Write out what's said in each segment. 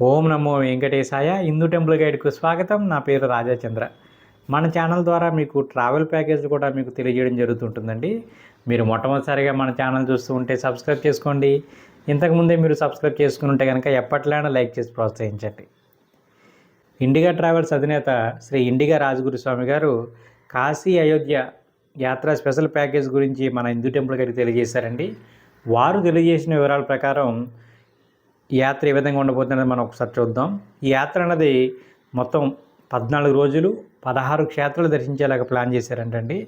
ఓం నమో వెంకటేశాయ Hindu temple గైడ్కు స్వాగతం. నా పేరు రాజాచంద్ర. మన ఛానల్ ద్వారా మీకు ట్రావెల్ ప్యాకేజ్ కూడా మీకు తెలియజేయడం జరుగుతుంటుందండి. మీరు మొట్టమొదటిసారిగా మన ఛానల్ చూస్తూ ఉంటే సబ్స్క్రైబ్ చేసుకోండి. ఇంతకుముందే మీరు సబ్స్క్రైబ్ చేసుకుని ఉంటే కనుక ఎప్పట్లైనా లైక్ చేసి ప్రోత్సహించండి. ఇండిగా ట్రావెల్స్ అధినేత శ్రీ ఇండిగా రాజగురుస్వామి గారు కాశీ అయోధ్య యాత్ర స్పెషల్ ప్యాకేజ్ గురించి మన హిందూ టెంపుల్ గైడ్కి తెలియజేశారండి. వారు తెలియజేసిన వివరాల ప్రకారం యాత్ర ఏ విధంగా ఉండబోతుందని మనం ఒకసారి చూద్దాం. ఈ యాత్ర అన్నది మొత్తం పద్నాలుగు రోజులు పదహారు క్షేత్రాలు దర్శించేలాగా ప్లాన్ చేశారంటండి.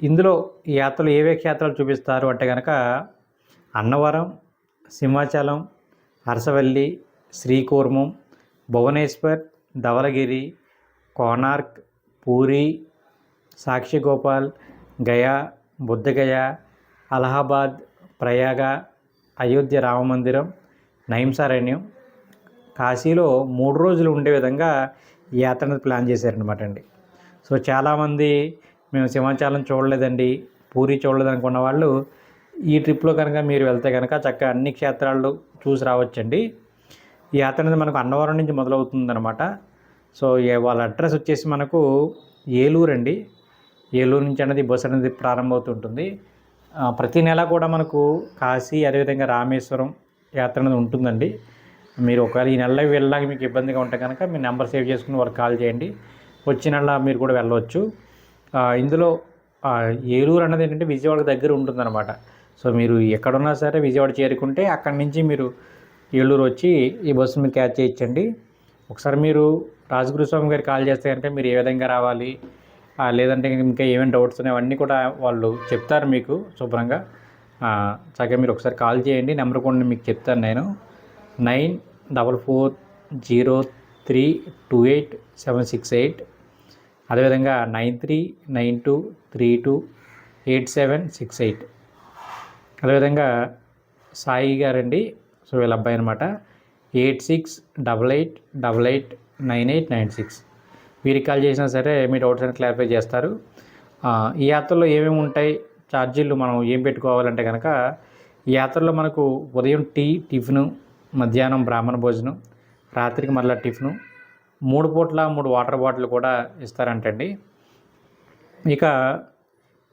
ఇందులో ఈ యాత్రలు ఏవే క్షేత్రాలు చూపిస్తారు అంటే కనుక అన్నవరం సింహాచలం అరసవల్లి శ్రీకూర్మం భువనేశ్వర్ ధవలగిరి కోనార్క్ పూరి సాక్షిగోపాల్ గయా బుద్ధగయ అలహాబాద్ ప్రయాగ అయోధ్య రామమందిరం నైంసారణ్యం కాశీలో మూడు రోజులు ఉండే విధంగా ఈ యాత్రను ప్లాన్ చేశారనమాట అండి. సో చాలామంది మేము సింహాచలం చూడలేదండి పూరి చూడలేదు అనుకున్న వాళ్ళు ఈ ట్రిప్లో కనుక మీరు వెళ్తే కనుక చక్కగా అన్ని క్షేత్రాలు చూసి రావచ్చండి. ఈ యాత్ర అనేది మనకు అన్నవరం నుంచి మొదలవుతుందన్నమాట. సో వాళ్ళ అడ్రస్ వచ్చేసి మనకు ఏలూరు అండి. ఏలూరు నుంచి అనేది బస్సు అనేది ప్రారంభమవుతుంటుంది. ప్రతి నెల కూడా మనకు కాశీ అదేవిధంగా రామేశ్వరం యాత్ర అనేది ఉంటుందండి. మీరు ఒకవేళ ఈ నెలలో వెళ్ళడానికి మీకు ఇబ్బందిగా ఉంటే కనుక మీ నెంబర్ సేవ్ చేసుకుని వాళ్ళకి కాల్ చేయండి. వచ్చే నెల మీరు కూడా వెళ్ళవచ్చు. ఇందులో ఏలూరు అన్నది ఏంటంటే విజయవాడ దగ్గర ఉంటుందన్నమాట. సో మీరు ఎక్కడున్నా సరే విజయవాడ చేరుకుంటే అక్కడి నుంచి మీరు ఏలూరు వచ్చి ఈ బస్సు మీరు క్యాచ్ చేయించండి. ఒకసారి మీరు రాజగురు స్వామి గారికి కాల్ చేస్తే కనుక మీరు ఏ విధంగా రావాలి? లేదంటే ఇంకా ఏమేమి డౌట్స్ ఉన్నాయి అవన్నీ కూడా వాళ్ళు చెప్తారు మీకు శుభ్రంగా. చక్కగా మీరు ఒకసారి కాల్ చేయండి. నెంబర్ కూడా మీకు చెప్తాను నేను. Nine double four zero three two eight seven six eight. అదేవిధంగా nine three nine two three two eight seven six eight. అదేవిధంగా సాయి గారండి. సో వీళ్ళ అబ్బాయి అనమాట eight six double eight double eight nine eight nine six. వీరికి call చేసినా సరే మీ doubts అని క్లారిఫై చేస్తారు. ఈ యాత్రలో ఏమేమి ఉంటాయి? ఛార్జీలు మనం ఏం పెట్టుకోవాలంటే కనుక యాత్రలో మనకు ఉదయం టీ టిఫిను మధ్యాహ్నం బ్రాహ్మణ భోజనం రాత్రికి మళ్ళీ టిఫిను మూడు పూట్ల మూడు వాటర్ బాటిల్ కూడా ఇస్తారంటండి. ఇక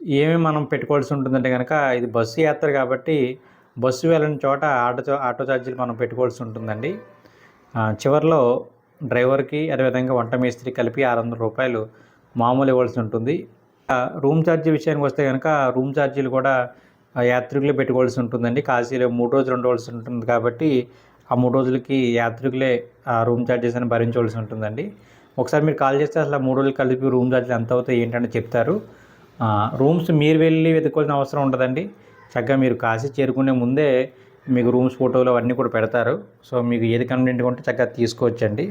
ఏమేమి మనం పెట్టుకోవాల్సి ఉంటుందంటే కనుక ఇది బస్సు యాత్ర కాబట్టి బస్సు వెళ్ళని చోట ఆటో ఆటో ఛార్జీలు మనం పెట్టుకోవాల్సి ఉంటుందండి. చివరిలో డ్రైవర్కి అదేవిధంగా వంట మేస్త్రి కలిపి ఆరు వందల రూపాయలు మామూలు ఇవ్వాల్సి ఉంటుంది. రూమ్ ఛార్జీ విషయానికి వస్తే కనుక రూమ్ ఛార్జీలు కూడా యాత్రికులే పెట్టుకోవాల్సి ఉంటుందండి. కాశీలో మూడు రోజులు ఉండవలసి ఉంటుంది కాబట్టి ఆ మూడు రోజులకి యాత్రికులే ఆ రూమ్ ఛార్జెస్ అని భరించవలసి ఉంటుందండి. ఒకసారి మీరు కాల్ చేస్తే అసలు ఆ మూడు రోజులు కలిపి రూమ్ ఛార్జీలు ఎంత అవుతాయి ఏంటంటే చెప్తారు. రూమ్స్ మీరు వెళ్ళి వెతుక్కోవాల్సిన అవసరం ఉండదండి. చక్కగా మీరు కాశీ చేరుకునే ముందే మీకు రూమ్స్ ఫోటోలు అవన్నీ కూడా పెడతారు. సో మీకు ఏది కన్వీనియంట్గా ఉంటే చక్కగా తీసుకోవచ్చండి.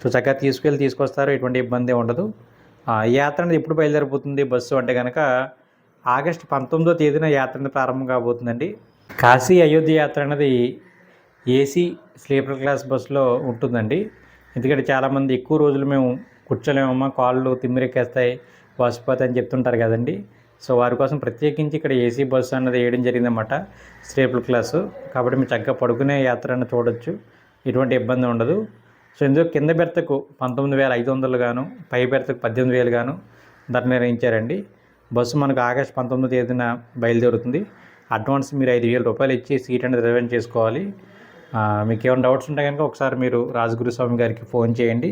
సో చక్కగా తీసుకెళ్ళి తీసుకొస్తారు. ఎటువంటి ఇబ్బంది ఉండదు. యాత్ర అనేది ఎప్పుడు బయలుదేరిపోతుంది బస్సు అంటే కనుక ఆగస్టు పంతొమ్మిదో తేదీన యాత్ర అనేది ప్రారంభం కాబోతుందండి. కాశీ అయోధ్య యాత్ర అనేది ఏసీ స్లీపర్ క్లాస్ బస్సులో ఉంటుందండి. ఎందుకంటే చాలామంది ఎక్కువ రోజులు మేము కూర్చోలేమమ్మా కాళ్ళు తిమ్మిరెక్కేస్తాయి వాసిపోతాయి అని చెప్తుంటారు కదండి. సో వారి కోసం ప్రత్యేకించి ఇక్కడ ఏసీ బస్సు అన్నది వేయడం జరిగిందన్నమాట స్లీపర్ క్లాసు. కాబట్టి మీరు చక్కగా పడుకునే యాత్ర అన్న చూడొచ్చు. ఎటువంటి ఇబ్బంది ఉండదు. సో ఇందులో కింద బెర్తకు పంతొమ్మిది వేల ఐదు వందలు గాను పై బెర్తకు పద్దెనిమిది వేలు గాను ధర నిర్ణయించారండి. బస్సు మనకు ఆగస్ట్ పంతొమ్మిది తేదీన బయలుదేరుతుంది. అడ్వాన్స్ మీరు ఐదు వేల రూపాయలు ఇచ్చి సీట్ అనేది రిజర్వ్ చేసుకోవాలి. మీకు ఏమైనా డౌట్స్ ఉంటే కనుక ఒకసారి మీరు రాజగురు స్వామి గారికి ఫోన్ చేయండి.